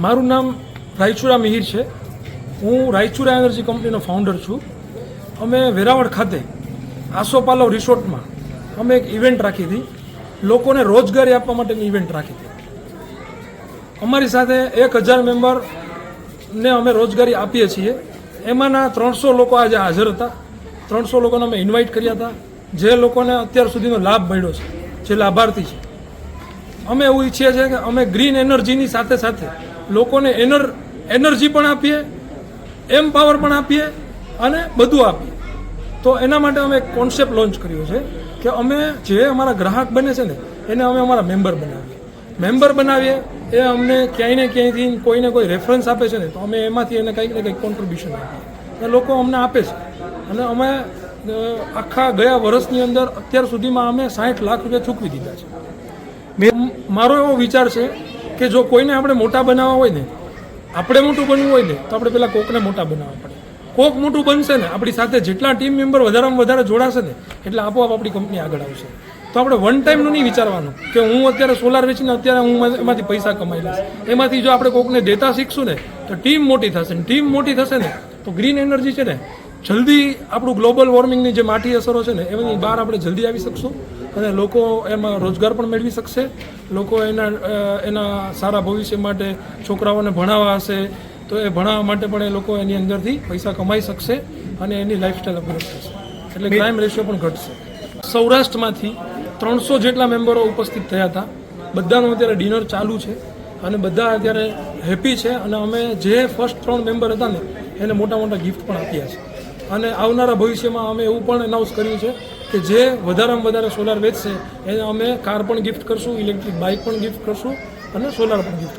મારું નામ રાયચુરા મિહિર છે. હું રાયચુરા એનર્જી કંપનીનો ફાઉન્ડર છું. અમે વેરાવળ ખાતે આસોપાલવ રિસોર્ટમાં અમે એક ઇવેન્ટ રાખી હતી. લોકોને રોજગારી આપવા માટેની ઇવેન્ટ રાખી હતી. અમારી સાથે એક હજાર મેમ્બરને અમે રોજગારી આપીએ છીએ. એમાંના ત્રણસો લોકો આજે હાજર હતા. ત્રણસો લોકોને અમે ઇન્વાઇટ કર્યા હતા. જે લોકોને અત્યાર સુધીનો લાભ મળ્યો છે, જે લાભાર્થી છે. અમે એવું ઈચ્છીએ છીએ કે અમે ગ્રીન એનર્જીની સાથે સાથે લોકોને એનર, એનર્જી પણ આપીએ એમ પાવર પણ આપીએ અને બધું આપીએ. તો એના માટે અમે એક કોન્સેપ્ટ લોન્ચ કર્યો છે કે અમે જે અમારા ગ્રાહક બને છે ને, એને અમે અમારા મેમ્બર બનાવીએ. મેમ્બર બનાવીએ, એ અમને ક્યાંય ને ક્યાંયથી કોઈને કોઈ રેફરન્સ આપે છે ને, તો અમે એમાંથી એને કંઈક ને કંઈક કોન્ટ્રીબ્યુશન આપીએ. અને લોકો અમને આપે છે. અને અમે આખા ગયા વર્ષની અંદર અત્યાર સુધીમાં અમે સાઠ લાખ રૂપિયા ચૂકવી દીધા છે. મેં મારો એવો વિચાર છે કે જો કોઈને આપણે મોટા બનાવવા હોય ને, આપણે મોટું બનવું હોય ને, તો આપણે પેલા કોકને મોટા બનાવવા પડે. કોક મોટું બનશે ને, આપણી સાથે જેટલા ટીમ મેમ્બર વધારેમાં વધારે જોડાશે ને, એટલે આપોઆપ આપણી કંપની આગળ આવશે. તો આપણે વન ટાઈમનું નહીં વિચારવાનું કે હું અત્યારે સોલાર વેચીને અત્યારે હું એમાંથી પૈસા કમાઈ લઈશ. એમાંથી જો આપણે કોકને દેતા શીખશું ને, તો ટીમ મોટી થશે ને ટીમ મોટી થશે ને, તો ગ્રીન એનર્જી છે ને, જલ્દી આપણું ગ્લોબલ વોર્મિંગની જે માઠી અસરો છે ને, એની બહાર આપણે જલ્દી આવી શકશું. અને લોકો એમાં રોજગાર પણ મેળવી શકશે. લોકો એના એના સારા ભવિષ્ય માટે છોકરાઓને ભણાવવા હશે. તો એ ભણાવવા માટે પણ એ લોકો એની અંદરથી પૈસા કમાઈ શકશે અને એની લાઈફસ્ટાઈલ અપગ્રેડ થશે એટલે ક્રાઇમ રેશિયો પણ ઘટશે. સૌરાષ્ટ્રમાંથી ત્રણસો જેટલા મેમ્બરો ઉપસ્થિત થયા હતા. બધાનું અત્યારે ડિનર ચાલુ છે અને બધા અત્યારે હેપી છે અને અમે જે ફર્સ્ટ ત્રણ મેમ્બર હતા ને એને મોટા મોટા ગિફ્ટ પણ આપ્યા છે. અને આવનારા ભવિષ્યમાં અમે એવું પણ એનાઉન્સ કર્યું છે કે જે વધારેમાં વધારે સોલાર વેચશે, એને અમે કાર પણ ગિફ્ટ કરશું ઇલેક્ટ્રિક બાઇક પણ ગિફ્ટ કરશું અને સોલાર પણ ગિફ્ટ